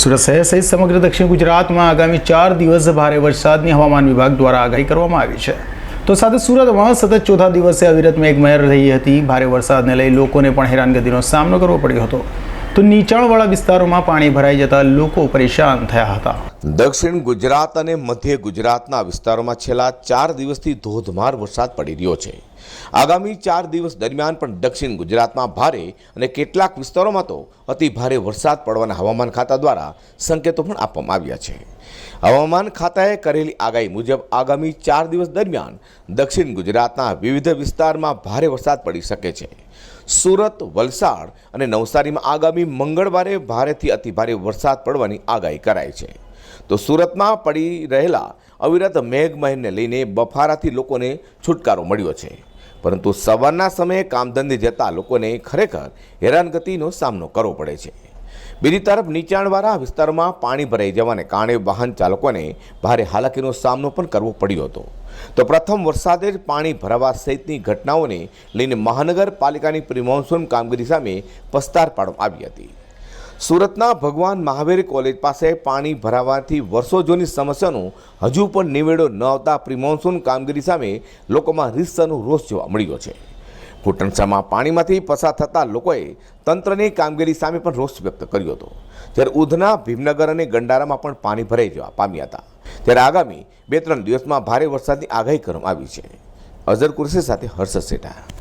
સુરત શહેર સહિત સમગ્ર દક્ષિણ ગુજરાતમાં આગામી ચાર દિવસ ભારે વરસાદની હવામાન વિભાગ દ્વારા આગાહી કરવામાં આવી છે. તો સાથે સુરતમાં સતત ચોથા દિવસે અવિરતમાં એક મહેર રહી હતી. ભારે વરસાદને લઈ લોકોને પણ હેરાનગતિનો સામનો કરવો પડ્યો હતો. તો નીચાણવાળા વિસ્તારોમાં પાણી ભરાઈ જતા લોકો પરેશાન થયા હતા. દક્ષિણ ગુજરાત અને મધ્ય ગુજરાતના વિસ્તારોમાં છેલ્લા ચાર દિવસથી ધોધમાર વરસાદ પડી રહ્યો છે. આગામી ચાર દિવસ દરમિયાન પણ દક્ષિણ ગુજરાતમાં ભારે અને કેટલાક વિસ્તારોમાં તો અતિ ભારે વરસાદ પડવાના હવામાન ખાતા દ્વારા સંકેતો પણ આપવામાં આવ્યા છે. હવામાન ખાતાએ કરેલી આગાહી મુજબ આગામી ચાર દિવસ દરમિયાન દક્ષિણ ગુજરાતના વિવિધ વિસ્તારમાં ભારે વરસાદ પડી શકે છે. સુરત, વલસાડ અને નવસારીમાં આગામી મંગળવારે ભારેથી અતિભારે વરસાદ પડવાની આગાહી કરાઈ છે. તો સુરતમાં પડી રહેલા અવિરત મેઘમહેરને લઈને બફારાથી લોકોને છુટકારો મળ્યો છે. પરંતુ સવારના સમયે કામધંધે જતા લોકોને ખરેખર હેરાનગતિનો સામનો કરવો પડે છે. બીજી તરફ નીચાણવાળા વિસ્તારોમાં પાણી ભરાઈ જવાને કારણે વાહન ચાલકોને ભારે હાલાકીનો સામનો પણ કરવો પડ્યો હતો. તો પ્રથમ વરસાદે જ પાણી ભરાવા સહિતની ઘટનાઓને લઈને મહાનગરપાલિકાની પ્રિમોન્સૂન કામગીરી સામે પસ્તાર પાડવામાં આવી હતી. સુરતના ભગવાન મહાવીર કોલેજ પાસે પાણી ભરાવાથી વર્ષો જૂની સમસ્યાનું હજુ પણ નિવેડો ન આવતા પ્રિમોન્સૂન કામગીરી સામે લોકોમાં રીતસરનો રોષ જોવા મળ્યો છે. ઘૂંટણસામાં પાણીમાંથી પસાર થતા લોકોએ તંત્રની કામગીરી સામે પણ રોષ વ્યક્ત કર્યો હતો. જ્યારે ઉધના, ભીમનગર અને ગંડારામાં પણ પાણી ભરાઈ જવા પામ્યા હતા. ત્યારે આગામી બે ત્રણ દિવસમાં ભારે વરસાદની આગાહી કરવામાં આવી છે. અઝર કુરશી સાથે હર્ષદ સેઠા.